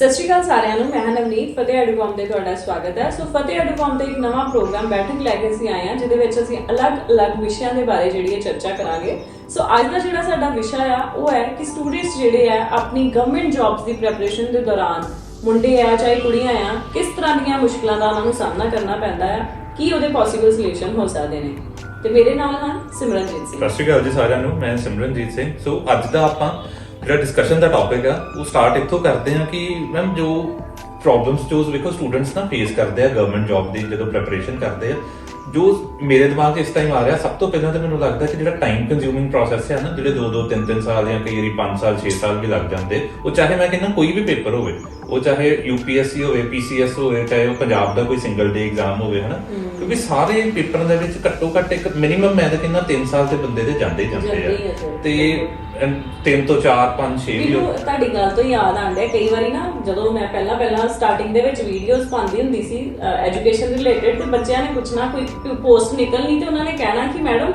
ਸਤਿ ਸ਼੍ਰੀ ਅਕਾਲ ਸਾਰਿਆਂ ਨੂੰ, ਮੈਂ ਹਾਂ ਨਵਨੀਤ, ਫਤਿਹ ਐਡੂਕॉम ਤੇ ਤੁਹਾਡਾ ਸਵਾਗਤ ਹੈ। ਸੋ ਫਤਿਹ ਐਡੂਕॉम ਤੇ ਇੱਕ ਨਵਾਂ ਪ੍ਰੋਗਰਾਮ ਬੈਠਕ ਲੈ ਕੇ ਅਸੀਂ ਆਏ ਹਾਂ, ਜਿਹਦੇ ਵਿੱਚ ਅਸੀਂ ਅਲੱਗ-ਅਲੱਗ ਵਿਸ਼ਿਆਂ ਦੇ ਬਾਰੇ ਜਿਹੜੀ ਹੈ ਚਰਚਾ ਕਰਾਂਗੇ। ਸੋ ਅੱਜ ਦਾ ਜਿਹੜਾ ਸਾਡਾ ਵਿਸ਼ਾ ਆ, ਉਹ ਹੈ ਕਿ ਸਟੂਡੈਂਟਸ ਜਿਹੜੇ ਆ, ਆਪਣੀ ਗਵਰਨਮੈਂਟ ਜੌਬਸ ਦੀ ਪ੍ਰੈਪਰੇਸ਼ਨ ਦੇ ਦੌਰਾਨ ਮੁੰਡੇ ਆ ਚਾਹੇ ਕੁੜੀਆਂ ਆ, ਕਿਸ ਤਰ੍ਹਾਂ ਦੀਆਂ ਮੁਸ਼ਕਲਾਂ ਦਾ ਉਹਨਾਂ ਨੂੰ ਸਾਹਮਣਾ ਕਰਨਾ ਪੈਂਦਾ ਆ, ਕੀ ਉਹਦੇ ਪੋਸੀਬਲ ਸੋਲੂਸ਼ਨ ਹੋ ਸਕਦੇ ਨੇ। ਤੇ ਮੇਰੇ ਨਾਲ ਹਨ ਸਿਮਰਨਜੀਤ ਸਿੰਘ। ਸਤਿ ਸ਼੍ਰੀ ਅਕਾਲ ਜੀ ਸਾਰਿਆਂ ਨੂੰ, ਮੈਂ ਸਿਮਰਨਜੀਤ ਸਿੰਘ। ਸੋ ਅੱਜ ਦਾ ਆਪਾਂ ਜਿਹੜਾ ਡਿਸਕਸ਼ਨ ਦਾ ਟੌਪਿਕ ਆ ਉਹ ਸਟਾਰਟ ਇੱਥੋਂ ਕਰਦੇ ਹਾਂ ਕਿ ਮੈਮ ਜੋ ਪ੍ਰੋਬਲਮਸ ਜੋ ਵੇਖੋ ਸਟੂਡੈਂਟਸ ਨਾ ਫੇਸ ਕਰਦੇ ਆ ਗਵਰਨਮੈਂਟ ਜੌਬ ਦੀ ਜਦੋਂ ਪ੍ਰੈਪਰੇਸ਼ਨ ਕਰਦੇ ਆ ਜੋ ਮੇਰੇ ਦਿਮਾਗ 'ਚ ਇਸ ਟਾਈਮ ਆ ਰਿਹਾ ਸਭ ਤੋਂ ਪਹਿਲਾਂ ਤਾਂ ਮੈਨੂੰ ਲੱਗਦਾ ਕਿ ਜਿਹੜਾ ਟਾਈਮ ਕੰਜ਼ਿਊਮਿੰਗ ਪ੍ਰੋਸੈਸ ਹੈ ਨਾ ਜਿਹੜੇ 2 2 3 3 ਸਾਲ ਜਾਂ ਕਈ ਵਾਰੀ 5 ਸਾਲ 6 ਸਾਲ ਵੀ ਲੱਗ ਜਾਂਦੇ ਉਹ ਚਾਹੇ ਮੈਂ ਕਹਿੰਦਾ ਕੋਈ ਵੀ ਪੇਪਰ ਹੋਵੇ ਉਹ ਚਾਹੇ ਯੂਪੀਐਸਸੀ ਹੋਵੇ ਪੀਸੀਐਸ ਹੋਵੇ ਚਾਹੇ ਉਹ ਪੰਜਾਬ ਦਾ ਕੋਈ ਸਿੰਗਲ ਡੇ ਐਗਜ਼ਾਮ ਹੋਵੇ ਹਨਾ ਕਿਉਂਕਿ ਸਾਰੇ ਪੇਪਰਾਂ ਦੇ ਵਿੱਚ ਘੱਟੋ ਘੱਟ ਇੱਕ ਮਿਨੀਮਮ ਮੈਂ ਤਾਂ ਕਹਿੰਦਾ 3 ਸਾਲ ਦੇ ਬੰਦੇ ਦੇ ਜਾਂਦੇ ਜਾਂਦੇ ਆ। ਤੇ 3 ਤੋਂ 4 5 6 ਵੀ ਮੈਨੂੰ ਤੁਹਾਡੀ ਗੱਲ ਤੋਂ ਯਾਦ ਆਂਦਾ ਕਈ ਵਾਰੀ ਨਾ ਜਦੋਂ ਮੈਂ ਪਹਿਲਾਂ ਪਹਿਲਾਂ ਸਟਾਰਟਿੰਗ ਦੇ ਵਿੱਚ ਵੀਡੀਓਜ਼ ਪਾਉਂਦੀ ਹੁੰਦੀ ਸੀ ਐਜੂਕੇਸ਼ਨ ਰਿਲੇਟਡ ਤੇ ਬੱਚਿਆਂ ਨੇ ਪੁੱਛਣਾ ਕੋਈ ਪੋਸਟ ਨਿਕਲਣੀ ਤੇ ਉਹਨਾਂ ਨੇ ਕਹਿਣਾ ਕਿ ਮੈਡਮ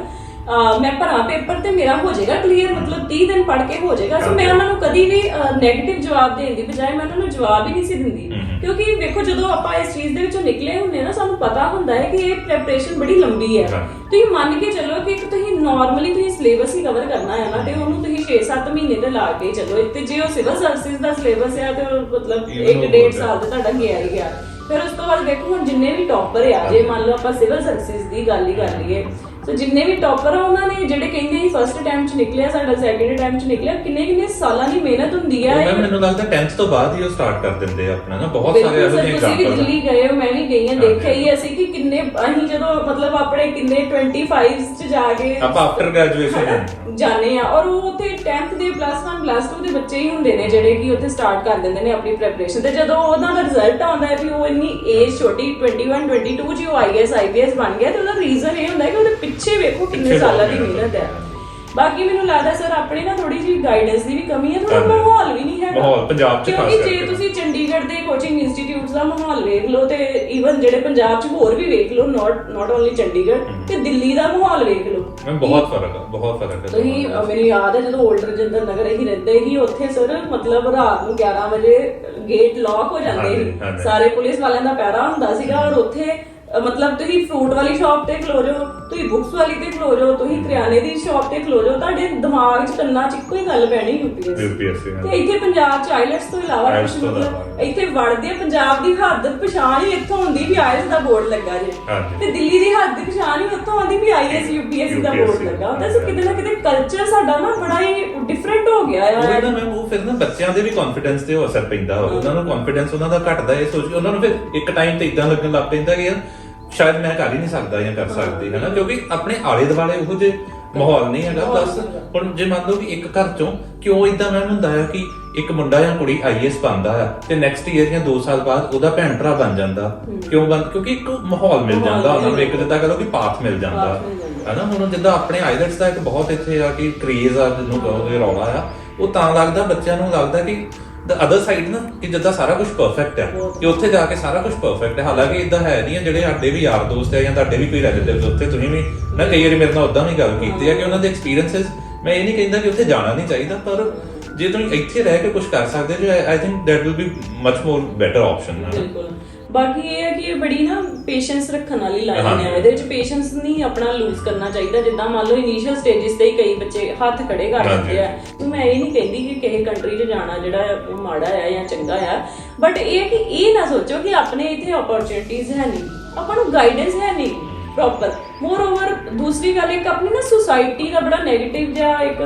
ਅਹ, ਮੈਂ ਭਰਾਂ ਪੇਪਰ ਤੇ ਮੇਰਾ ਹੋ ਜਾਏਗਾ ਕਲੀਅਰ ਮਤਲਬ 30 ਦਿਨ ਪੜ੍ਹ ਕੇ ਹੋ ਜਾਏਗਾ। ਸੋ ਮੈਂ ਉਹਨਾਂ ਨੂੰ ਕਦੀ ਵੀ 네ਗੇਟਿਵ ਜਵਾਬ ਦੇਣ ਦੀ ਬਜਾਏ ਮੈਂ ਉਹਨਾਂ ਨੂੰ ਜਵਾਬ ਹੀ ਨਹੀਂ ਸੀ ਦਿੰਦੀ। ਕਿਉਂਕਿ ਵੇਖੋ ਜਦੋਂ ਆਪਾਂ ਇਸ ਚੀਜ਼ ਦੇ ਵਿੱਚੋਂ ਨਿਕਲੇ ਹੁੰਦੇ ਨਾ ਸਾਨੂੰ ਪਤਾ ਹੁੰਦਾ ਹੈ ਕਿ ਇਹ ਪ੍ਰੈਪਰੇਸ਼ਨ ਬੜੀ ਲੰਬੀ ਹੈ। ਤੁਸੀਂ ਮੰਨ ਕੇ ਚੱਲੋ ਕਿ ਇੱਕ ਤੁਸੀਂ ਨਾਰਮਲੀ ਤੁਸੀਂ ਸਿਲੇਬਸ ਹੀ ਕਵਰ ਕਰਨਾ ਹੈ ਨਾ ਤੇ ਉਹਨੂੰ ਤੁਸੀਂ 6-7 ਮਹੀਨੇ ਤੇ ਲਾ ਕੇ ਚੱਲੋ। ਤੇ ਜੇ ਉਹ ਸਿਵਲ ਸਰਵਿਸ ਦਾ ਸਿਲੇਬਸ ਹੈ ਤੇ ਮਤਲਬ Even ਇੱਕ ਉਹ ਡੇਢ ਬਹੁਤ ਸਾਲ ਤੇ ਤੁਹਾਡਾ ਗਿਆ ਹੀ ਗਿਆ। ਫਿਰ ਉਸ ਤੋਂ ਬਾਅਦ ਦੇਖੋ ਹੁਣ ਜਿੰਨੇ ਵੀ ਟੌਪਰ ਆ ਜੇ ਮੰਨ ਲਓ ਆਪਾਂ ਸਿਵਲ ਸਰਵਿਸ ਦੀ ਗੱਲ ਹੀ ਕਰ ਲਈਏ ਸੋ ਜਿੰਨੇ ਵੀ ਟੌਪਰ ਆ ਉਹਨਾਂ ਨੇ ਜਿਹੜੇ ਕਹਿੰਦੇ ਸੀ ਫਰਸਟ ਅਟੈਂਪਟ ਚ ਨਿਕਲਿਆ ਸਾਡਾ ਸੈਕੰਡ ਅਟੈਂਪਟ ਚ ਨਿਕਲਿਆ ਕਿੰਨੇ ਕਿੰਨੇ ਸਾਲਾਂ ਦੀ ਮਿਹਨਤ ਹੁੰਦੀ ਹੈ ਮੈਮ ਮੈਨੂੰ ਲੱਗਦਾ 10th ਤੋਂ ਬਾਅਦ ਹੀ ਉਹ ਸਟਾਰਟ ਕਰ ਦਿੰਦੇ ਆ ਆਪਣਾ ਨਾ ਬਹੁਤ ਸਾਰੇ ਬਿਲਕੁਲ ਇਹੋ ਜਿਹੇ ਤੁਸੀਂ ਵੀ ਐਗਜ਼ਾਮਪਲ ਦਿੱਲੀ ਗਏ ਹੋ ਮੈਂ ਵੀ ਗਈ ਹਾਂ। ਦੇਖਿਆ ਹੀ ਅਸੀਂ ਕਿ ਕਿੰਨੇ ਅਸੀਂ ਜਦੋਂ ਮਤਲਬ ਆਪਣੇ ਕਿੰਨੇ 25 ਚ ਜਾ ਕੇ ਆਪਾਂ ਆਫਟਰ ਗ੍ਰੈਜੂਏਸ਼ਨ ਜਾਣੇ ਆ ਔਰ ਉਹ ਉੱਥੇ 10th ਦੇ ਪਲੱਸ 1 ਪਲੱਸ 2 ਦੇ ਬੱਚੇ ਹੀ ਹੁੰਦੇ ਨੇ ਜਿਹੜੇ ਕਿ ਉੱਥੇ ਸਟਾਰਟ ਕਰ ਦਿੰਦੇ ਨੇ ਆਪਣੀ ਪ੍ਰੈਪਰੇਸ਼ਨ ਤੇ ਜਦੋਂ ਉਹਨਾਂ ਦਾ ਰਿਜ਼ਲਟ ਆਉਂਦਾ ਹੈ ਵੀ ਉਹ ਇੰਨੀ ਏਜ ਛੋਟੀ 21 22 ਜੀ ਉਹ ਆਈਐਸ ਆਈਪੀਐਸ ਬਣ ਗਿਆ ਤੇ ਉਹਦਾ ਰੀਜ਼ਨ ਇਹ ਹੁੰਦਾ ਹੈ ਕਿ ਉਹਦੇ ਪਿੱਛੇ ਵੇਖੋ ਕਿੰਨੇ ਪਿੱਛੇ ਸਾਲਾਂ ਦੀ ਮਿਹਨਤ ਹੈ। ਬਾਕੀ ਮੈਨੂੰ ਲੱਗਦਾ ਸਰ ਆਪਣੇ ਨਾ ਥੋੜੀ ਜਿਹੀ ਗਾਈਡੈਂਸ ਦੀ ਵੀ ਕਮੀ ਹੈ ਥੋੜਾ। ਮਾਹੌਲ ਵੀ ਨਹੀਂ ਹੈਗਾ। ਮਾਹੌਲ ਪੰਜਾਬ 'ਚ ਖਾਸ ਕਿਉਂਕਿ ਜੇ। ਤੁਸੀਂ ਚੰਡੀਗੜ੍ਹ ਦੇ ਕੋਚਿੰਗ ਇੰਸਟੀਚਿਊਟਸ ਦਾ ਮਾਹੌਲ ਵੇਖ ਲਓ ਤੇ ਈਵਨ ਜਿਹੜੇ ਪੰਜਾਬ 'ਚ ਹੋਰ ਵੀ ਵੇਖ ਲਓ ਨਾਟ ਨਾਟ ਓਨਲੀ ਚੰਡੀਗੜ੍ਹ ਤੇ ਦਿੱਲੀ ਦਾ ਮਾਹੌਲ ਵੇਖ ਲਓ। ਮੈਮ ਬਹੁਤ ਫ਼ਰਕ ਆ ਬਹੁਤ ਫ਼ਰਕ ਆ ਤੁਸੀਂ ਮੈਨੂੰ ਯਾਦ ਹੈ ਜਦੋਂ 올ਡਰ ਰਜਿੰਦਰ ਨਗਰ ਹੀ ਰਹਿੰਦੇ ਸੀ ਉੱਥੇ ਸਰ ਮਤਲਬ ਰਾਤ ਨੂੰ 11 ਵਜੇ ਗੇਟ ਲੌਕ ਹੋ ਜਾਂਦੇ ਸੀ। ਸਾਰੇ ਪੁਲਿਸ ਵਾਲਿਆਂ ਦਾ ਪਹਿਰਾ ਹੁੰਦਾ ਸੀਗਾ ਔਰ ਉੱਥੇ ਅਹ, ਮਤਲਬ ਤੁਸੀਂ ਫਰੂਟ ਵਾਲੀ ਸ਼ਾਪ ਤੇ ਖਲੋ ਜਾਓ ਤੁਸੀਂ ਬੁక్స్ ਵਾਲੀ ਤੇ ਖਲੋ ਜਾਓ ਤੁਸੀਂ ਕਰਿਆਨੇ ਦੀ ਸ਼ਾਪ ਤੇ ਖਲੋ ਜਾਓ ਤੁਹਾਡੇ ਦਿਮਾਗ 'ਚ ਕੰਨਾਂ 'ਚ ਇੱਕੋ ਹੀ ਗੱਲ ਪੈਣੀ ਯੂਪੀਐਸ ਯੂਪੀਐਸਸੀ ਤੇ ਇੱਥੇ ਪੰਜਾਬ ਚ ਆਈਲੈਟਸ ਤੋਂ ਇਲਾਵਾ IELTS ਕੁਝ ਤੋਂ ਮਤਲਬ ਇਲਾਵਾ। ਇੱਥੇ ਵੜਦੇ ਆ ਪੰਜਾਬ ਦੀ ਹੱਦ ਪਛਾਣ ਹੀ ਇੱਥੋਂ ਹੁੰਦੀ ਵੀ ਆਈਲੈਟਸ ਦਾ ਬੋਰਡ ਲੱਗਾ ਜੇ। ਹਾਂਜੀ। ਤੇ ਦਿੱਲੀ ਦੀ ਹੱਦ ਪਛਾਣ ਹੀ ਉੱਥੋਂ ਆਉਂਦੀ ਵੀ ਆਈਐਸ ਯੂਪੀਐਸਸੀ ਦਾ ਬੋਰਡ UPSC ਲੱਗਾ। ਹੁੰਦਾ ਸੋ ਕਿਤੇ ਨਾ ਕਿਤੇ ਕਲਚਰ ਸਾਡਾ ਨਾ ਬੜਾ ਹੀ ਡਿਫਰੈਂਟ ਹੋ ਗਿਆ ਉਹ ਆ ਨਾ ਮੈਮ ਉਹ ਫਿਰ ਨਾ ਬੱਚਿਆਂ ਦੇ ਵੀ ਕੌਨਫੀਡੈਂਸ ਤੇ ਉਹ ਅਸਰ ਪੈਂਦਾ ਵਾ। ਉਹਨਾਂ ਨੂੰ ਕੌਨਫੀਡੈਂਸ ਉਹਨਾਂ ਦਾ ਘਟਦਾ ਇਹ ਸੋਚ ਕੇ ਉਹਨਾਂ ਨੂੰ ਫਿਰ ਇੱਕ ਟਾਈਮ ਤੇ ਇਦਾਂ ਲੱਗਣ ਲੱਗ ਪੈਂਦਾ ਕਿ ਯਾਰ ਸ਼ਾਇਦ ਮੈਂ ਕਰ ਹੀ ਨਹੀਂ ਸਕਦਾ ਜਾਂ ਕਰ ਸਕਦੀ ਹੈ ਨਾ ਕਿਉਂਕਿ ਆਪਣੇ ਆਲੇ ਦੁਆਲੇ ਉਹੋ ਜਿਹੇ ਮਾਹੌਲ ਨਹੀਂ ਹੈਗਾ। ਪਲੱਸ। ਹੁਣ ਜੇ ਮੰਨ ਲਓ ਕਿ ਇੱਕ ਘਰ ਚੋਂ ਕਿਉਂ ਇਦਾਂ ਮੈਮ ਹੁੰਦਾ ਹੈ ਕਿ ਇੱਕ ਮੁੰਡਾ ਜਾਂ ਕੁੜੀ ਆਈਐਸ ਬਣਦਾ ਆ ਤੇ ਨੈਕਸਟ ਈਅਰ ਜਾਂ 2 ਸਾਲ ਬਾਅਦ ਉਹਦਾ ਭੈਣ ਭਰਾ ਬਣ ਜਾਂਦਾ। ਕਿਉਂ ਬਣ ਕਿਉਂਕਿ ਇੱਕ ਮਾਹੌਲ ਮਿਲ ਜਾਂਦਾ ਉਹਨਾਂ ਨੂੰ ਇੱਕ ਜਿੱਦਾਂ। ਕਹੋ ਕਿ ਪਾਥ ਮਿਲ ਜਾਂਦਾ। ਪਾਥ ਮਿਲ ਜਾਂਦਾ। ਹਨਾ ਹੁਣ ਜਿੱਦਾਂ ਆਪਣੇ ਆਈਲੈਟਸ ਦਾ ਇੱਕ ਬਹੁਤ ਇੱਥੇ ਆ ਕਿ ਕ੍ਰੇਜ਼ ਆ ਜਿਹਨੂੰ ਕਹੋਗੇ ਰੌਲਾ ਆ ਉਹ ਤਾਂ ਲੱਗਦਾ ਬੱਚਿਆਂ ਨੂੰ ਲੱਗਦਾ ਕਿ ਦ ਅਦਰ ਸਾਈਡ ਨਾ ਕਿ ਜਿੱਦਾਂ ਸਾਰਾ ਕੁਝ ਪਰਫੈਕਟ ਹੈ। ਕਿ ਉੱਥੇ ਜਾ ਕੇ ਸਾਰਾ ਕੁਝ ਪਰਫੈਕਟ ਹੈ। ਹਾਲਾਂਕਿ ਇਦਾਂ ਹੈ ਨਹੀਂ ਹੈ ਜਿਹੜੇ ਸਾਡੇ ਵੀ ਯਾਰ ਦੋਸਤ ਹੈ ਜਾਂ ਤੁਹਾਡੇ ਵੀ ਕੋਈ ਰਿਲੇਟਿਵਸ ਉੱਥੇ ਤੁਸੀਂ ਵੀ ਨਾ ਕਈ ਵਾਰੀ ਮੇਰੇ ਨਾਲ ਉਦਾਂ ਵੀ ਗੱਲ ਕੀਤੀ ਹੈ ਕਿ ਉਹਨਾਂ ਦੇ ਐਕਸਪੀਰੀਐਂਸਸ ਮੈਂ ਇਹ ਨਹੀਂ ਕਹਿੰਦਾ ਕਿ ਉੱਥੇ ਜਾਣਾ ਨਹੀਂ ਚਾਹੀਦਾ ਪਰ ਜੇ ਤੁਸੀਂ ਇੱਥੇ ਰਹਿ ਕੇ ਕੁਝ ਕਰ ਸਕਦੇ ਜੋ I think that will be much more better option ਬਿਲਕੁਲ। ਬਾਕੀ ਇਹ ਹੈ ਕਿ ਇਹ ਬੜੀ ਨਾ ਪੇਸ਼ੈਂਸ ਰੱਖਣ ਵਾਲੀ ਲਾਈਨ। ਹੈ ਇਹਦੇ ਵਿੱਚ ਪੇਸ਼ੈਂਸ ਨਹੀਂ ਆਪਣਾ ਲੂਜ਼ ਕਰਨਾ ਚਾਹੀਦਾ। ਜਿੱਦਾਂ ਮੰਨ ਲਓ ਇਨੀਸ਼ੀਅਲ ਸਟੇजेस ਤੇ ਹੀ ਕਈ ਬੱਚੇ ਹੱਥ ਖੜੇ ਕਰ ਦਿੰਦੇ ਆ। ਤੇ ਮੈਂ ਇਹ ਨਹੀਂ ਕਹਿੰਦੀ ਕਿ ਕਿਸੇ ਕੰਟਰੀ 'ਚ ਜਾਣਾ ਜਿਹੜਾ ਉਹ ਮਾੜਾ ਹੈ ਜਾਂ ਚੰਗਾ ਹੈ ਬਟ ਇਹ ਹੈ ਕਿ ਇਹ ਨਾ ਸੋਚੋ ਕਿ ਆਪਣੇ ਇੱਥੇ ਓਪਰਚੁਨਿਟੀਜ਼ ਹੈ ਨਹੀਂ। ਆਪਾਂ ਨੂੰ ਗਾਈਡੈਂਸ ਹੈ ਨਹੀਂ। ਪ੍ਰੋਪਰ ਮੋਰ ਓਵਰ ਦੂਸਰੀ ਗੱਲ ਇੱਕ ਆਪਣੀ ਨਾ ਸੁਸਾਇਟੀ ਦਾ ਬੜਾ 네ਗੇਟਿਵ ਜਿਹਾ ਇੱਕ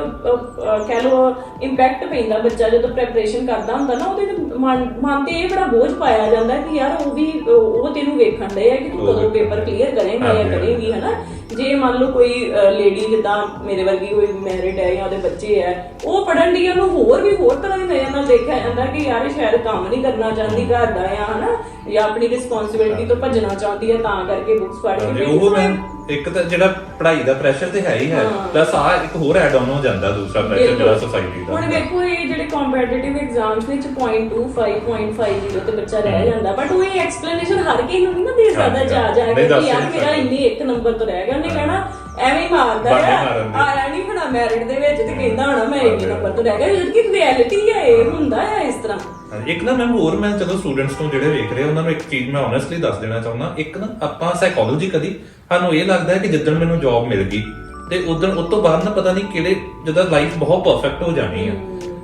ਕਹਿ ਲੋ ਇੰਪੈਕਟ ਪੈਂਦਾ ਬੱਚਾ ਜਦੋਂ ਪ੍ਰੈਪਰੇਸ਼ਨ ਕਰਦਾ ਹੁੰਦਾ ਨਾ ਉਹਦੇ ਮਨ ਤੇ ਇਹ ਬੜਾ ਬੋਝ ਪਾਇਆ ਜਾਂਦਾ ਕਿ ਯਾਰ ਉਹ ਵੀ ਉਹ ਤੈਨੂੰ ਵੇਖਣ ਦੇ ਆ ਕਿ ਤੂੰ ਕਦੋਂ ਪੇਪਰ ਕਲੀਅਰ ਕਰੇਂਗਾ ਜਾਂ ਕਰੇਂਗੀ ਹਨਾ? ਜੇ ਮੰਨ ਲਓ ਕੋਈ ਲੇਡੀ ਜਿੱਦਾਂ ਮੇਰੇ ਵਰਗੀ ਕੋਈ ਮੈਰਿਡ ਹੈ ਜਾਂ ਉਹਦੇ ਬੱਚੇ ਹੈ ਉਹ ਪੜਨ ਦੀ ਉਹਨੂੰ ਹੋਰ ਵੀ ਹੋਰ ਤਰ੍ਹਾਂ ਦੀ ਨਜ਼ਰ ਨਾਲ ਦੇਖਿਆ ਜਾਂਦਾ ਕਿ ਯਾਰ ਇਹ ਸ਼ਾਇਦ ਕੰਮ ਨਹੀਂ ਕਰਨਾ ਚਾਹੁੰਦੀ ਘਰ ਦਾ ਜਾਂ ਹਨਾ? ਜਾਂ ਆਪਣੀ ਰਿਸਪੌਂਸਿਬਿਲਟੀ ਤੋਂ ਭੱਜਣਾ ਚਾਹੁੰਦੀ ਹੈ ਤਾਂ ਕਰਕੇ ਬੁੱਕਸ ਪੜ੍ਹ ਕੇ ਉਹ ਮੈਂ ਇੱਕ ਤਾਂ ਜਿਹੜਾ ਪੜ੍ਹਾਈ ਦਾ ਪ੍ਰੈਸ਼ਰ ਤੇ ਹੈ ਹੀ ਹੈ ਹਾਂ। ਪਲੱਸ ਆ ਇੱਕ ਹੋਰ ਐਡ ਆਨ ਹੋ ਜਾਂਦਾ ਦੂਸਰਾ ਪ੍ਰੈਸ਼ਰ ਬਿਲਕੁਲ। ਜਿਹੜਾ ਸੋਸਾਇਟੀ ਦਾ ਹੁਣ ਵੇਖੋ ਇਹ ਜਿਹੜੇ ਕੰਪੀਟੀਟਿਵ ਐਗਜ਼ਾਮਸ ਵਿੱਚ 0.25 0.50 ਤੇ ਬੱਚਾ ਰਹਿ ਜਾਂਦਾ ਬਟ ਉਹ ਇਹ ਐਕਸਪਲੇਨੇਸ਼ਨ ਹਰ ਕਿਸੇ ਨੂੰ ਨਹੀਂ ਨਾ ਦੇ ਸਕਦਾ ਜਾ ਜਾ ਨਹੀਂ ਕੇ ਦੱਸ ਕਿ ਯਾਰ ਨਹੀਂ ਮੇਰਾ ਸਕਦਾ। ਇੰਨੀ ਇੱਕ ਨੰਬਰ ਤੋਂ ਰਹਿ ਗਿਆ ਉਹਨੇ ਕਹਿਣਾ ਐਵੇਂ ਹੀ ਮਾਰਦਾ ਆ। ਮਾਰਨ ਦੇ। ਆਇਆ ਨਹੀਂ ਹੋਣਾ ਮੈਰਿਟ ਦੇ ਵਿੱਚ ਤੇ ਕਹਿੰਦਾ ਹੋਣਾ ਮੈਂ ਇੰਨੇ ਨੰਬਰ ਤੋਂ ਰਹਿ ਗਿਆ। ਜਦ ਕਿ ਰਿਐਲਿਟੀ ਹੈ ਇਹ ਹੁੰਦਾ ਹੈ ਇਸ ਤਰ੍ਹਾਂ। ਇੱਕ ਨਾ ਮੈਂ ਹੋਰ ਮੈਂ ਚਲੋ ਸਟੂਡੈਂਟਸ ਤੋਂ ਜਿਹੜੇ ਵੇਖ ਰਹੇ ਉਹਨਾਂ ਨੂੰ ਇੱਕ ਚੀਜ਼ ਮੈਂ ਓਨੈਸਟਲੀ ਦੱਸ ਦੇਣਾ ਚਾਹੁੰਦਾ। ਇੱਕ ਨਾ ਆਪਾਂ ਸਾਈਕੋਲੋਜੀ ਕਦੀ ਸਾਨੂੰ ਇਹ ਲੱਗਦਾ ਹੈ ਕਿ ਜਿੱਦਣ ਮੈਨੂੰ ਜੌਬ ਮਿਲ ਗਈ ਤੇ ਉਦੋਂ ਉਸ ਤੋਂ ਬਾਅਦ ਨਾ ਪਤਾ ਨਹੀਂ ਕਿਹੜੇ ਜਦੋਂ ਲਾਈਫ ਬਹੁਤ ਪਰਫੈਕਟ ਹੋ ਜਾਣੀ ਆ।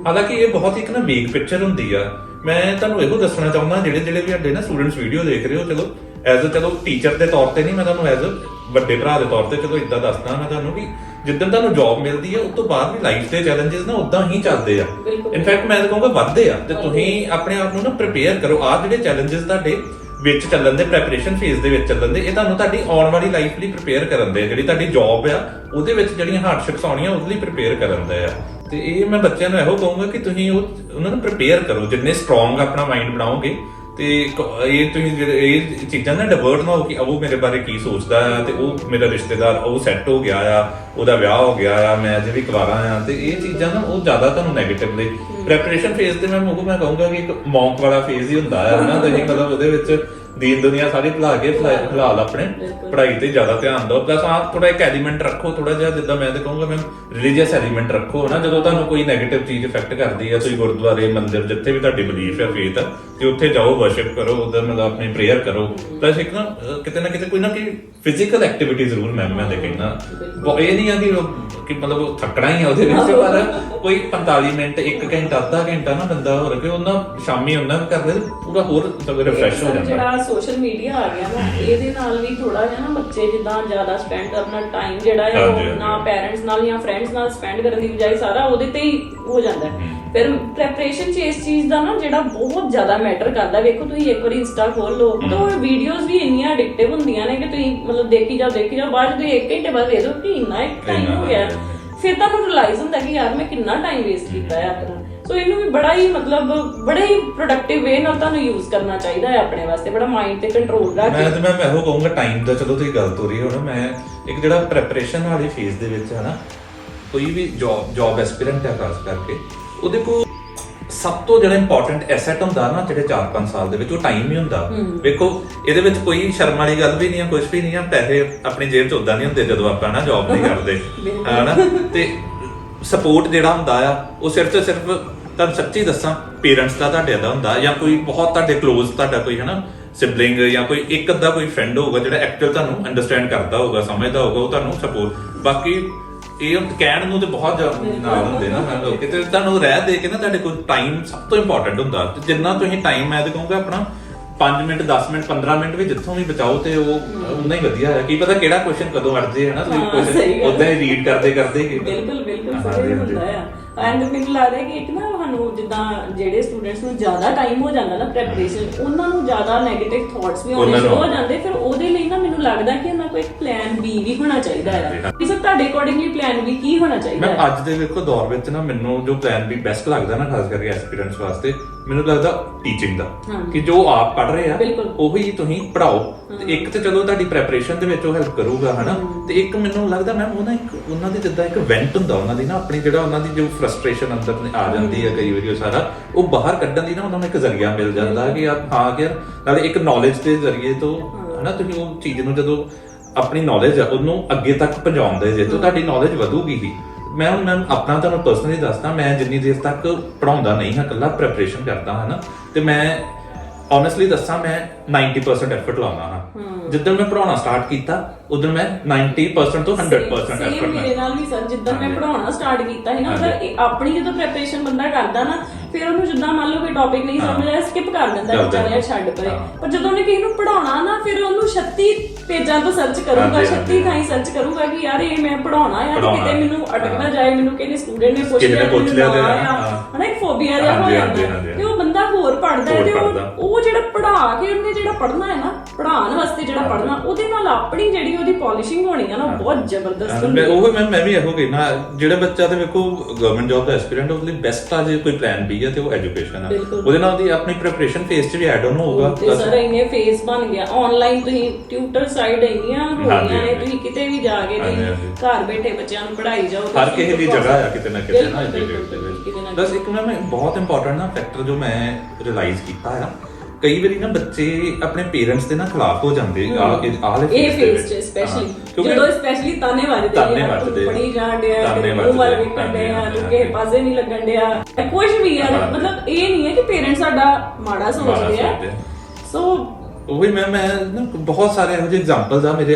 ਹਾਲਾਂਕਿ ਇਹ ਬਹੁਤ ਇੱਕ ਨਾ ਵੇਗ ਪਿਕਚਰ ਹੁੰਦੀ ਆ। ਮੈਂ ਤੁਹਾਨੂੰ ਇਹੋ ਦੱਸਣਾ ਚਾਹੁੰਦਾ ਜਿਹੜੇ ਜਿਹੜੇ ਵੀ ਸਾਡੇ ਨਾ ਸਟੂਡੈਂਟਸ ਵੀਡੀਓ ਦੇਖ ਰਹੇ ਹੋ ਚਲੋ ਐਜ਼ ਅ ਚਲੋ ਟੀਚਰ ਦੇ ਤੌਰ ਤੇ ਨਹੀਂ ਮੈਂ ਤੁਹਾਨੂੰ ਐਜ਼ ਅ ਵੱਡੇ ਭਰਾ ਦੇ ਤੌਰ ਤੇ ਚਲੋ ਇਦਾਂ ਦੱਸਦਾ ਮੈਂ ਤੁਹਾਨੂੰ ਕਿ ਜਿੱਦਣ ਤੁਹਾਨੂੰ ਜੌਬ ਮਿਲਦੀ ਹੈ ਉਸ ਤੋਂ ਬਾਅਦ ਵੀ ਲਾਈਫ ਦੇ ਚੈਲੰਜਸ ਨਾ ਉਦਾਂ ਹੀ ਚੱਲਦੇ ਆ। ਇਨਫੈਕਟ ਮੈਂ ਤਾਂ ਕਹੂੰਗਾ ਵੱਧਦੇ ਆ ਤੇ ਤੁਸੀਂ ਆਪਣੇ ਆਪ ਨੂੰ ਨਾ ਪ੍ਰਿਪੇਅਰ ਕਰੋ। ਆਹ ਜਿਹੜੇ ਚੈਲੰਜਸ ਤੁਹਾਡੇ ਵਿੱਚ ਚੱਲਣ ਦੇ ਪ੍ਰੈਪਰੇਸ਼ਨ ਫੇਜ਼ ਦੇ ਵਿੱਚ ਚੱਲਣ ਦੇ ਇਹ ਤੁਹਾਨੂੰ ਤੁਹਾਡੀ ਆਉਣ ਵਾਲੀ ਲਾਈਫ ਲਈ ਪ੍ਰਿਪੇਅਰ ਕਰਨ ਦੇ ਆ। ਜਿਹੜੀ ਤੁਹਾਡੀ ਜੌਬ ਆ ਉਹਦੇ ਵਿੱਚ ਜਿਹੜੀਆਂ ਹਾਰਡਸ਼ਿਪਸ ਆਉਣੀਆਂ ਉਹਦੇ ਲਈ ਪ੍ਰਿਪੇਅਰ ਕਰਨ ਦੇ ਆ। ਤੇ ਇਹ ਮੈਂ ਬੱਚਿਆਂ ਨੂੰ ਇਹੋ ਕਹੂੰਗਾ ਕਿ ਤੁਸੀਂ ਉਹ ਉਹਨਾਂ ਨੂੰ ਪ੍ਰਿਪੇਅਰ ਕਰੋ। ਜਿੰਨੇ ਸਟਰੋਂਗ ਆਪਣਾ ਮਾਈਂਡ ਬਣਾਓਗੇ ਤੇ ਇਹ ਤੁਸੀਂ ਜਿਹੜੇ ਇਹ ਚੀਜ਼ਾਂ ਨਾ ਡਿਵਰਟ ਨਾ ਹੋ ਕਿ ਉਹ ਮੇਰੇ ਬਾਰੇ ਕੀ ਸੋਚਦਾ ਆ ਤੇ ਉਹ ਮੇਰਾ ਰਿਸ਼ਤੇਦਾਰ ਉਹ ਸੈੱਟ ਹੋ ਗਿਆ ਆ ਉਹਦਾ ਵਿਆਹ ਹੋ ਗਿਆ ਆ ਮੈਂ ਅਜੇ ਵੀ ਕੁਵਾਰਾ ਆ ਤੇ ਇਹ ਚੀਜ਼ਾਂ ਨਾ ਉਹ ਜ਼ਿਆਦਾ ਤੁਹਾਨੂੰ ਨੈਗੇਟਿਵਲੀ ਪ੍ਰੈਪਰੇਸ਼ਨ ਫੇਜ਼ ਤੇ ਮੈਂ ਉਹ ਮੈਂ ਕਹੂੰਗਾ ਕਿ ਇੱਕ ਮੌਂਕ ਵਾਲਾ ਫੇਜ਼ ਹੀ ਹੁੰਦਾ ਆ ਹਨਾ ਤੁਸੀਂ ਮਤਲਬ ਉਹਦੇ ਵਿੱਚ ਦੀਨ ਦੁਨੀਆ ਸਾਰੀ ਭੁਲਾ ਕੇ ਫਿਲਾ- ਫਿਲਹਾਲ ਆਪਣੇ। ਪੜ੍ਹਾਈ ਤੇ ਜ਼ਿਆਦਾ ਧਿਆਨ ਦਿਓ। ਪਲੱਸ ਆਪ ਥੋੜਾ ਇੱਕ ਐਲੀਮੈਂਟ ਰੱਖੋ ਥੋੜਾ ਜਿਹਾ ਜਿੱਦਾਂ ਮੈਂ ਤੇ ਕਹੂੰਗਾ ਮੈਂ ਰਿਲੀਜੀਅਸ ਐਲੀਮੈਂਟ ਰੱਖੋ ਹਨਾ। ਜਦੋਂ ਤੁਹਾਨੂੰ ਕੋਈ 네ਗੇਟਿਵ ਚੀਜ਼ ਇਫੈਕਟ ਕਰਦੀ ਹੈ ਤੁਸੀਂ ਗੁਰਦੁਆਰੇ ਮੰਦਿਰ ਜਿੱਥੇ ਵੀ ਤੁਹਾਡੀ ਬਲੀਫ ਹੈ ਫੇਥ ਤੇ ਉੱਥੇ ਜਾਓ ਵਰਸ਼ਿਪ ਕਰੋ ਉਧਰ ਮਤਲਬ ਆਪਣੀ ਪ੍ਰੇਅਰ ਕਰੋ। ਪਲੱਸ ਇੱਕ ਨਾ ਅਹ, ਕਿਤੇ ਨਾ ਕਿਤੇ ਕੋਈ ਨਾ ਕੋਈ ਫਿਜ਼ੀਕਲ ਐਕਟੀਵਿਟੀ ਜ਼ਰੂਰ ਮੈਂ ਮੈਂ ਦੇ ਕਹਿਣਾ ਉਹ ਇਹ ਨਹੀਂ ਆ ਕਿ ਉਹ- ਕਿ ਮਤਲਬ ਉਹ ਥੱਕਣਾ ਹੀ ਆ ਉਹਦੇ ਵਿੱਚ ਪਰ ਕੋਈ 45 ਮਿੰਟ 1 ਘੰਟਾ ਅੱਧਾ ਘੰਟਾ ਨਾ ਬੰਦਾ ਹੋਰ ਕੇ ਉਹਨਾਂ ਸ਼ਾਮੀ ਉਹਨਾਂ ਕਰ ਲੈ ਪੂਰਾ ਹੋਰ ਰਿਫਰੈਸ਼ ਹੋ ਜਾਂਦਾ। ਜਿਹੜਾ ਸੋਸ਼ਲ ਮੀਡੀਆ ਆ ਗਿਆ ਨਾ ਇਹਦੇ ਨਾਲ ਵੀ ਥੋੜਾ ਜਿਹਾ ਨਾ ਬੱਚੇ ਜਿੱਦਾਂ ਜ਼ਿਆਦਾ ਸਪੈਂਡ ਕਰਨਾ ਟਾਈਮ ਜਿਹੜਾ ਹੈ ਹਾਂਜੀ, ਉਹ ਹਾਂਜੀ। ਨਾ ਪੈਰੈਂਟਸ ਨਾਲ ਜਾਂ ਫਰੈਂਡਸ ਨਾਲ ਸਪੈਂਡ ਕਰਨ ਦੀ ਬਜਾਏ ਸਾਰਾ ਉਹਦੇ ਤੇ ਹੀ ਹੋ ਜਾਂਦਾ। ਹੈ। ਫਿਰ ਪ੍ਰੈਪਰੇਸ਼ਨ ਚ ਇਸ ਚੀਜ਼ ਦਾ ਨਾ ਜਿਹੜਾ ਬਹੁਤ ਜ਼ਿਆਦਾ ਮੈਟਰ ਕਰਦਾ। ਵੇਖੋ ਤੁਸੀਂ ਇੱਕ ਵਾਰੀ ਇੰਸਟਾ ਖੋਲ ਲਓ ਤਾਂ ਉਹ ਵੀਡੀਓਜ਼ ਵੀ ਇੰਨੀਆਂ ਐਡਿਕਟਿਵ ਹੁੰਦੀਆਂ ਨੇ ਕਿ ਤੁਸੀਂ ਮਤਲਬ ਦੇਖੀ ਜਾਓ ਦੇਖੀ ਜਾਓ ਬਾਅਦ ਜਦੋਂ ਇੱਕ ਘੰਟੇ ਬਾਅਦ ਵੇਖੋ ਕਿ ਇੰਨਾ ਇੱਕ ਟਾਈਮ ਇੰਨਾ ਹੋ ਗਿਆ। ਫਿਰ ਤੁਹਾਨੂੰ ਰਿਅਲਾਈਜ਼ ਹੁੰਦਾ ਕਿ ਯਾਰ ਮੈਂ ਕਿੰਨਾ ਟਾਈਮ ਵੇਸਟ ਕੀਤਾ ਹੈ ਆਪਣਾ। ਸੋ ਇਹਨੂੰ ਵੀ ਬੜਾ ਹੀ ਮਤਲਬ ਬੜੇ ਹੀ ਪ੍ਰੋਡਕਟਿਵ ਵੇ ਨਾਲ ਤੁਹਾਨੂੰ ਯੂਜ਼ ਕਰਨਾ ਚਾਹੀਦਾ ਹੈ ਆਪਣੇ ਵਾਸਤੇ ਬੜਾ ਮਾਈਂਡ ਤੇ ਕੰਟਰੋਲ ਰੱਖ ਮੈਂ ਤੇ ਮੈਂ ਇਹੋ ਕਹੂੰਗਾ ਟਾਈਮ ਦਾ ਚਲੋ ਤੁਸੀਂ ਗੱਲ ਤੋਰੀ ਹੁਣ ਮੈਂ ਇੱਕ ਜਿਹੜਾ ਪ੍ਰੈਪਰੇਸ਼ਨ ਵਾਲੀ ਫੇਜ਼ ਦੇ ਵਿੱਚ ਹੈ ਨਾ ਕੋਈ ਵੀ ਜੌਬ ਜੌਬ ਐਸਪੀਰੈਂਟ ਹੈ ਖਾਸ ਕਰਕੇ ਉਹਦੇ ਕੋਲ ਸਭ ਤੋਂ ਜਿਹੜਾ ਇੰਪੋਰਟੈਂਟ ਐਸੈਟ ਹੁੰਦਾ ਨਾ ਜਿਹੜੇ 4-5 ਸਾਲ ਦੇ ਵਿੱਚ ਉਹ ਟਾਈਮ ਹੀ ਹੁੰਦਾ। ਵੇਖੋ ਇਹਦੇ ਵਿੱਚ ਕੋਈ ਸ਼ਰਮ ਵਾਲੀ ਗੱਲ ਵੀ ਨਹੀਂ ਆ ਕੁਝ ਵੀ ਨਹੀਂ ਆ ਪੈਸੇ ਆਪਣੀ ਜੇਬ 'ਚ ਉਦਾਂ ਨਹੀਂ ਹੁੰਦੇ ਜਦੋਂ ਆਪਾਂ ਨਾ ਜੌਬ ਨਹੀਂ ਕਰਦੇ ਹਨਾ ਤੇ ਸਪੋਰਟ ਜਿਹੜਾ ਹੁੰਦਾ ਆ ਉਹ ਸਿਰਫ ਤੇ ਸਿਰਫ ਤੁਹਾਨੂੰ ਸੱਚੀ ਦੱਸਾਂ ਪੇਰੈਂਟਸ ਦਾ ਤੁਹਾਡੇ ਦਾ ਹੁੰਦਾ ਜਾਂ ਕੋਈ ਬਹੁਤ ਤੁਹਾਡੇ ক্লোਜ਼ ਤੁਹਾਡਾ ਕੋਈ ਹਨਾ ਸਿਬਲਿੰਗ ਜਾਂ ਕੋਈ ਇੱਕ ਅੱਧਾ ਕੋਈ ਫਰੈਂਡ ਹੋਊਗਾ ਜਿਹੜਾ ਐਕਚੁਅਲ ਤੁਹਾਨੂੰ ਅੰਡਰਸਟੈਂਡ ਕਰਦਾ ਹੋਊਗਾ ਸਮਝਦਾ ਹੋਊਗਾ ਉਹ ਤੁਹਾਨੂੰ ਸਪੋਰਟ ਬਾਕੀ ਇਹ ਕਹਿਣ ਨੂੰ ਤੇ ਬਹੁਤ ਨਾਲ ਹੁੰਦੇ ਨਾ ਲੋਕ। ਤੇ ਤੁਹਾਨੂੰ ਰਹਿ ਦੇ ਕੇ ਨਾ ਤੁਹਾਡੇ ਕੋਲ ਟਾਈਮ ਸਭ ਤੋਂ ਇੰਪੋਰਟੈਂਟ ਹੁੰਦਾ। ਤੇ ਜਿੰਨਾ ਤੁਸੀਂ ਟਾਈਮ ਮੈਂ ਤੇ ਕਹੂੰਗਾ ਆਪਣਾ 5 ਮਿੰਟ 10 ਮਿੰਟ 15 ਮਿੰਟ ਵੀ ਜਿੱਥੋਂ ਵੀ ਬਚਾਓ ਤੇ ਉਹ ਉਨਾ ਹੀ ਵਧੀਆ ਹੈ। ਕੀ ਪਤਾ ਕਿਹੜਾ ਕੁਐਸਚਨ ਕਦੋਂ ਅੜਦੇ ਹੈ ਨਾ ਤੁਸੀਂ ਕੁਐਸਚਨ। ਉਦਾਂ ਹੀ ਰੀਡ ਕਰਦੇ ਕਰਦੇ ਬਿਲਕੁਲ ਬਿਲਕੁਲ ਸਹੀ ਹੁੰਦਾ ਆ। ਐਂਡ ਮੈਨੂੰ ਲੱਗਦਾ ਕਿ ਇੱਕ ਨਾ ਸਾਨੂੰ ਜਿੱਦਾਂ ਜਿਹੜੇ ਸਟੂਡੈਂਟਸ ਨੂੰ ਜ਼ਿਆਦਾ ਟਾਈਮ ਹੋ ਜਾਂਦਾ ਨਾ ਪ੍ਰੈਪਰੇਸ਼ਨ ਉਹਨਾਂ ਨੂੰ ਜ਼ਿਆਦਾ 네ਗੇਟਿਵ ਥਾਟਸ ਵੀ ਆਉਣੇ ਸ਼ੁਰੂ ਹੋ ਜਾਂਦੇ ਫਿਰ ਉਹਦੇ ਲਈ ਨਾ ਮੈਨੂੰ ਲੱਗਦਾ ਕਿ ਉਹਨਾਂ ਕੋਲ ਇੱਕ ਪਲਾਨ ਬੀ ਵੀ ਹੋਣਾ ਚਾਹੀਦਾ ਹੈ। ਕਿਸੇ ਤੁਹਾਡੇ ਅਕੋਰਡਿੰਗਲੀ ਪਲਾਨ ਬੀ ਕੀ ਹੋਣਾ ਚਾਹੀਦਾ ਮੈਂ ਹੈ? ਅੱਜ ਦੇ ਵੇਖੋ ਦੌਰ ਵਿੱਚ ਨਾ ਮੈਨੂੰ ਜੋ ਪਲਾਨ ਵੀ ਬੈਸਟ ਲੱਗਦਾ ਨਾ ਖਾਸ ਕਰਕੇ ਐਸਪੀਰੈਂਟਸ ਵਾਸਤੇ ਮੈਨੂੰ ਲੱਗਦਾ ਟੀਚਿੰਗ ਦਾ। ਕਿ ਜੋ ਆਪ ਪੜ ਰਹੇ ਆ ਬਿਲਕੁਲ। ਉਹੀ ਤੁਸੀਂ ਪੜਾਓ ਤੇ ਇੱਕ ਤੇ ਚਲੋ ਤੁਹਾਡੀ ਪ੍ਰੈਪਰੇਸ਼ਨ ਦੇ ਵਿੱਚ ਉਹ ਹੈਲਪ ਕਰੂਗਾ ਹਨਾ? ਤੇ ਇੱਕ ਮੈਨੂੰ ਲੱਗਦਾ ਮੈਮ ਉਹਨਾਂ ਇੱਕ ਉਹਨਾਂ ਦੀ ਜਿੱਦਾਂ ਇੱਕ ਵੈਂਟ ਹੁੰਦਾ ਉਹਨਾਂ ਦੀ ਨਾ ਆਪਣੀ ਜਿਹੜਾ ਉਹਨਾਂ ਦੀ ਜੋ ਫਰਸਟ੍ਰੇਸ਼ਨ ਅੰਦਰ ਆ ਜਾਂਦੀ ਹੈ ਕਈ ਵਾਰੀ ਉਹ ਸਾਰਾ ਉਹ ਬਾਹਰ ਕੱਢਣ ਦੀ ਨਾ ਉਹਨਾਂ ਨੂੰ ਇੱਕ ਜ਼ਰੀਆ ਮਿਲ ਜਾਂਦਾ ਕਿ ਆ ਹਾਂ ਕਿ ਯਾਰ ਨਾਲੇ ਇੱਕ ਨੌਲੇਜ ਦੇ ਜ਼ਰੀਏ ਤੋਂ ਹਨਾ ਤੁਸੀਂ ਉਹ ਚੀਜ਼ ਨੂੰ ਜਦੋਂ ਆਪਣੀ ਨੌਲੇਜ ਆ ਉਹਨੂੰ ਅੱਗੇ ਤੱਕ ਪਹੁੰਚਾਉਂਦੇ ਜੇ ਤਾਂ ਤੁਹਾਡੀ ਨੌਲੇਜ ਵਧੂਗੀ ਹੀ। ਮੈਂ ਹੁਣ ਮੈਂ ਆਪਣਾ ਤੁਹਾਨੂੰ ਪਰਸਨਲੀ ਦੱਸਦਾ ਮੈਂ ਜਿੰਨੀ ਦੇਰ ਤੱਕ ਪੜਾਉਂਦਾ ਨਹੀਂ ਹਾਂ ਇਕੱਲਾ ਪ੍ਰੈਪਰੇਸ਼ਨ ਕਰਦਾ ਹਾਂ ਨਾ ਤੇ ਮੈਂ ਓਨੈਸਟਲੀ ਦੱਸਾਂ ਮੈਂ 90% ਐਫਰਟ ਲਾਉਣਾ ਹਾਂ। ਜਦੋਂ ਮੈਂ ਪੜਾਉਣਾ ਸਟਾਰਟ ਕੀਤਾ ਉਦੋਂ ਮੈਂ 90% ਤੋਂ 100% Same ਐਫਰਟ ਮੇਰੇ ਨਾਲ ਵੀ ਸਰ ਜਿੱਦਾਂ ਮੈਂ। ਪੜਾਉਣਾ ਸਟਾਰਟ ਕੀਤਾ ਸੀ ਨਾ ਇਹ ਆਪਣੀ ਜਦੋਂ ਪ੍ਰੈਪਰੇਸ਼ਨ ਬੰਦਾ ਕਰਦਾ ਨਾ ਫਿਰ ਉਹਨੂੰ ਜਿੱਦਾਂ ਮੰਨ ਲਓ ਕੋਈ ਟੌਪਿਕ ਨਹੀਂ। ਸਮਝ ਆਇਆ ਸਕਿਪ ਕਰ ਦਿੰਦਾ ਕਿ ਚੱਲ। ਯਾਰ ਛੱਡ ਪਰੇ। ਪਰ ਜਦੋਂ ਉਹਨੇ ਕਿਸੇ ਨੂੰ ਪੜਾਉਣਾ ਨਾ ਫਿਰ ਉਹਨੂੰ 36 ਪੇਜਾਂ ਤੋਂ ਸਰਚ ਕਰੂਗਾ ਹਾਂਜੀ, 36 ਹਾਂਜੀ। ਥਾਈਂ ਸਰਚ ਕਰੂਗਾ ਕਿ ਯਾਰ ਇਹ ਮੈਂ ਪੜਾਉਣਾ ਪੜ੍ਹਾਉਣਾ। ਕਿਤੇ ਮੈਨੂੰ ਅਟਕ ਨਾ। ਜਾਏ ਮੈਨੂੰ ਕਿਸੇ ਸਟੂਡੈਂਟ ਨੇ ਪੁੱਛ ਲਿਆ। ਹਨਾ ਇੱਕ ਫੋਬੀਆ ਜਿਹਾ ਹੋ ਜਾਂਦਾ। ਤੇ ਉਹ ਹੋਰ ਪੜਦਾ ਤੇ ਉਹ ਪੜ੍ਹਦਾ। ਉਹ ਜਿਹੜਾ ਪੜਾ ਕੇ ਉਹਨੇ ਜਿਹੜਾ ਪੜਨਾ ਹੈ ਨਾ ਪੜਾਉਣ ਵਾਸਤੇ ਜਿਹੜਾ ਪੜਨਾ ਉਹਦੇ ਨਾਲ ਆਪਣੀ ਜਿਹੜੀ ਉਹਦੀ ਪਾਲਿਸ਼ਿੰਗ ਹੋਣੀ ਆ ਨਾ ਉਹ ਬਹੁਤ ਜ਼ਬਰਦਸਤ ਹੁੰਦੀ ਮੈਂ ਹੈ ਉਹ ਮੈਂ ਮੈਂ ਵੀ ਇਹੋ ਕਹਿਣਾ ਜਿਹੜਾ ਬੱਚਾ ਤੇ ਵੇਖੋ ਗਵਰਨਮੈਂਟ ਜੌਬ ਦਾ ਐਸਪੀਰੈਂਟ ਉਹਦੇ ਲਈ ਬੈਸਟ ਆ ਜੇ ਕੋਈ ਪਲਾਨ ਵੀ ਹੈ ਤੇ ਉਹ ਐਜੂਕੇਸ਼ਨ ਆ ਬਿਲਕੁਲ। ਉਹਦੇ ਨਾਲ ਉਹਦੀ ਆਪਣੀ ਪ੍ਰੈਪਰੇਸ਼ਨ ਫੇਸ 'ਚ ਵੀ ਐਡ ਆਨ ਹੋਊਗਾ ਤੇ ਸਰ ਇੰਨੇ ਫੇਸ ਬਣ ਗਿਆ ਆਨਲਾਈਨ ਤੁਸੀਂ ਟਿਊਟਰ ਸਾਈਟ ਇੰਨੀਆਂ ਹੋ ਹਾਂਜੀ, ਗਈਆਂ ਨੇ ਹਾਂਜੀ। ਤੁਸੀਂ ਕਿਤੇ ਵੀ ਜਾ ਕੇ ਹਾਂਜੀ, ਤੁਸੀਂ ਹਾਂਜੀ। ਘਰ ਬੈਠੇ ਬੱਚਿਆਂ ਨੂੰ ਪੜ੍ਹਾਈ ਜਾਓ ਹਰ ਤੁਸੀਂ ਕਿਸੇ ਦੀ ਜਗ੍ਹਾ ਆ ਕਿਤੇ ਨਾ ਕਿਤੇ ਨਾ ਬਿਲਕੁਲ, ਦੇ ਬਿਲਕੁਲ, ਕਿਤੇ ਨਾ ਬਸ ਇੱਕ ਮੈਂ ਬਹੁਤ ਇੰਪੋਰਟੈਂਟ ਨਾ ਫੈਕਟਰ ਜੋ ਮੈਂ ਰਿਅਲਾਈਜ਼ ਕੀਤਾ ਆ ਕਈ ਵਾਰੀ ਨਾ ਬੱਚੇ ਆਪਣੇ ਪੇਰੈਂਟਸ ਦੇ ਨਾਲ ਖਿਲਾਫ ਹੋ ਜਾਂਦੇ ਆ ਆਹ ਇਹ ਫੇਸ ਚ। ਸਪੈਸ਼ਲੀ ਹਾਂ, ਜਦੋਂ ਸਪੈਸ਼ਲੀ ਤਾਨੇ ਵੱਜਦੇ ਤਾਨੇ ਵੱਜਦੇ। ਪੜੀ ਜਾਣ ਡਿਆ ਮੂੰਹ ਵੱਲ ਵੇਖਣ ਡਿਆ ਕਿਸੇ। ਪਾਸੇ ਨਹੀਂ ਲੱਗਣ ਡਿਆ ਕੁਝ ਵੀ ਆ ਹਾਂ। ਮਤਲਬ ਇਹ ਨਹੀਂ ਹੈ ਕਿ ਪੇਰੈਂਟਸ ਸਾਡਾ ਮਾੜਾ ਸੋਚਦੇ ਆ। ਸੋ ਉਹੀ ਮੈਂ ਮੈਂ ਨਾ ਬਹੁਤ ਸਾਰੇ ਇਹੋ ਜਿਹੇ ਐਗਜ਼ਾਮਪਲਸ ਆ ਮੇਰੇ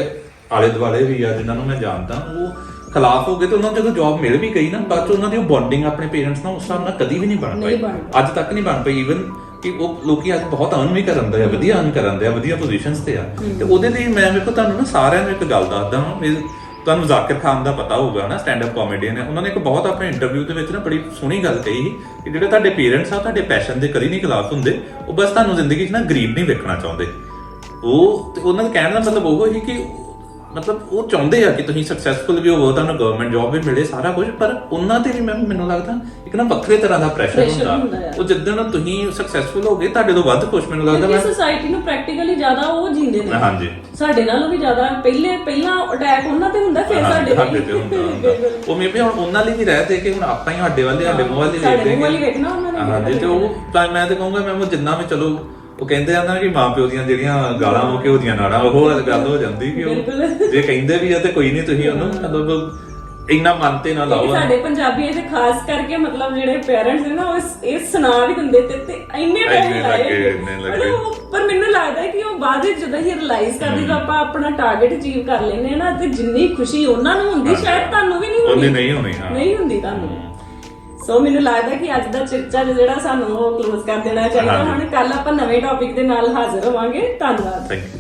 ਆਲੇ ਦੁਆਲੇ ਵੀ ਆ ਜਿਨ੍ਹਾਂ ਨੂੰ ਮੈਂ ਜਾਣਦਾ ਉਹ ਖਿਲਾਫ ਹੋ ਗਏ ਤੇ ਉਹਨਾਂ ਨੂੰ ਜਦੋਂ ਜੌਬ ਮਿਲ ਵੀ ਗਈ ਨਾ ਬਾਅਦ ਚ ਉਹਨਾਂ ਦੀ ਉਹ ਬੌਂਡਿੰਗ ਆਪਣੇ ਪੇਰੈਂਟਸ ਨਾਲ ਉਸ ਹਿਸਾਬ ਨਾਲ ਕਦੀ ਵੀ ਨਹੀਂ ਬਣ ਨਹੀਂ ਪਾਈ। ਅੱਜ ਤੱਕ ਨਹੀਂ ਬਣ ਪਈ ਈਵਨ ਕਿ ਉਹ ਲੋਕੀ ਅੱਜ ਬਹੁਤ ਅਰਨ ਵੀ ਕਰਨ ਦੇ ਆ ਵਧੀਆ ਅਰਨ ਕਰਨ ਦੇ ਆ ਵਧੀਆ ਪੋਜੀਸ਼ਨਸ ਤੇ ਆ। ਤੇ ਉਹਦੇ ਲਈ ਮੈਂ ਵੇਖੋ ਤੁਹਾਨੂੰ ਨਾ ਸਾਰਿਆਂ ਨੂੰ ਇੱਕ ਗੱਲ ਦੱਸਦਾ ਹਾਂ ਮੇਰੇ- ਤੁਹਾਨੂੰ ਜ਼ਾਕਿਰ ਖਾਨ ਦਾ ਪਤਾ ਹੋਊਗਾ ਨਾ ਸਟੈਂਡ ਅਪ ਕਾਮੇਡੀਅਨ ਹੈ। ਉਹਨਾਂ ਨੇ ਇੱਕ ਬਹੁਤ ਆਪਣੇ ਇੰਟਰਵਿਊ ਦੇ ਵਿੱਚ ਨਾ ਬੜੀ ਸੋਹਣੀ ਗੱਲ ਕਹੀ ਕਿ ਜਿਹੜੇ ਤੁਹਾਡੇ ਪੇਰੈਂਟਸ ਆ ਤੁਹਾਡੇ ਪੈਸ਼ਨ ਦੇ ਕਦੀ ਨਹੀਂ ਖਿਲਾਫ ਹੁੰਦੇ ਉਹ ਬਸ ਤੁਹਾਨੂੰ ਜ਼ਿੰਦਗੀ 'ਚ ਨਾ ਗਰੀਬ ਨਹੀਂ ਵੇਖਣਾ ਚਾਹੁੰਦੇ। ਉਹ ਤੇ ਉਹਨਾਂ ਦਾ ਕਹਿਣ ਦਾ ਮਤਲਬ ਉਹ ਹੀ ਕਿ ਮਤਲਬ ਉਹ ਚਾਹੁੰਦੇ ਆ ਕਿ ਤੁਸੀਂ ਸਕਸੈਸਫੁਲ ਵੀ ਹੋਵੋ ਤੁਹਾਨੂੰ ਗਵਰਨਮੈਂਟ ਜੌਬ ਵੀ ਮਿਲੇ ਸਾਰਾ ਕੁਝ ਪਰ ਉਹਨਾਂ ਤੇ ਵੀ ਮੈਂ ਮੈਨੂੰ ਲੱਗਦਾ ਇੱਕ ਨਾ ਵੱਖਰੇ ਤਰ੍ਹਾਂ ਦਾ ਪ੍ਰੈਸ਼ਰ ਹੁੰਦਾ। ਉਹ ਜਿੱਦਣ ਤੁਸੀਂ ਸਕਸੈਸਫੁਲ ਹੋਗੇ ਤੁਹਾਡੇ ਤੋਂ ਵੱਧ ਕੁਝ ਮੈਨੂੰ ਲੱਗਦਾ ਮੈਂ ਸੋਸਾਇਟੀ ਨੂੰ ਪ੍ਰੈਕਟੀਕਲੀ ਜ਼ਿਆਦਾ ਉਹ ਜਿੰਦੇ ਨੇ। ਹਾਂਜੀ। ਸਾਡੇ ਨਾਲੋਂ ਵੀ ਜ਼ਿਆਦਾ ਪਹਿਲੇ ਪਹਿਲਾਂ ਅਟੈਕ ਉਹਨਾਂ ਤੇ ਹੁੰਦਾ ਫਿਰ ਸਾਡੇ ਤੇ। ਹੁੰਦਾ ਉਹ ਮੇਬੀ ਹੁਣ ਉਹਨਾਂ ਲਈ ਵੀ ਰਹਿ ਦੇ ਕਿ ਹੁਣ ਆਪਾਂ ਹੀ ਸਾਡੇ ਵੱਲ ਸਾਡੇ ਮੂੰਹ ਵੱਲ ਹੀ ਸਾਡੇ ਹੀ ਵੇਖਣਾ ਉਹਨਾਂ ਨੇ। ਹਾਂਜੀ ਤੇ ਉਹ ਤਾਂ ਮੈਂ ਤੇ ਕਹੂੰਗਾ ਮੈਂ ਉਹ ਜਿੰਨਾ ਵੀ ਚਲੋ ਉਹ ਕਹਿੰਦੇ ਆ ਨਾ ਕਿ ਮਾਂ ਪਿਓ ਦੀਆਂ ਜਿਹੜੀਆਂ ਗਾਲਾਂ ਉਹ ਘਿਓ ਦੀਆਂ ਨਾੜਾਂ ਉਹ ਗੱਲ ਹੋ ਜਾਂਦੀ ਕਿ। ਉਹ ਜੇ ਕਹਿੰਦੇ ਵੀ ਆ ਤੇ ਕੋਈ ਨਹੀਂ ਤੁਸੀਂ ਉਹਨੂੰ ਮਤਲਬ ਇੰਨਾ ਮਨ ਤੇ ਨਾ ਲਾਓ। ਸਾਡੇ ਪੰਜਾਬੀਆਂ 'ਚ ਖਾਸ ਕਰਕੇ ਮਤਲਬ ਜਿਹੜੇ ਪੇਰੈਂਟਸ ਨੇ ਨਾ ਉਹ ਇਹ ਸੁਣਾ ਵੀ ਦਿੰਦੇ ਤੇ ਤੇ ਇੰਨੇ ਪੈਸੇ ਲਾਏ। ਪਰ ਮੈਨੂੰ ਲੱਗਦਾ ਕਿ ਉਹ ਬਾਅਦ ਵਿੱਚ ਜਦੋਂ ਹੀ ਰਿਅਲਾਈਜ਼ ਕਰਦੇ ਜਦੋਂ ਆਪਾਂ ਆਪਣਾ ਟਾਰਗੇਟ ਅਚੀਵ ਕਰ ਲੈਂਦੇ ਆ ਨਾ ਤੇ ਜਿੰਨੀ ਖੁਸ਼ੀ ਉਹਨਾਂ ਨੂੰ ਹੁੰਦੀ ਸ਼ਾਇਦ ਤੁਹਾਨੂੰ ਵੀ ਨਹੀਂ ਹੁੰਦੀ। ਹਾਂ। ਨਹੀਂ ਹੁੰਦੀ ਤੁਹਾਨੂੰ। ਸੋ ਮੈਨੂੰ ਲੱਗਦਾ ਕਿ ਅੱਜ ਦਾ ਚਰਚਾ ਜਿਹੜਾ ਸਾਨੂੰ ਉਹ ਕਲੋਜ਼ ਕਰ ਦੇਣਾ ਚਾਹੀਦਾ। ਹੁਣ ਕੱਲ ਆਪਾਂ ਨਵੇਂ ਟੌਪਿਕ ਦੇ ਨਾਲ ਹਾਜ਼ਰ ਹੋਵਾਂਗੇ। ਧੰਨਵਾਦ। Thank you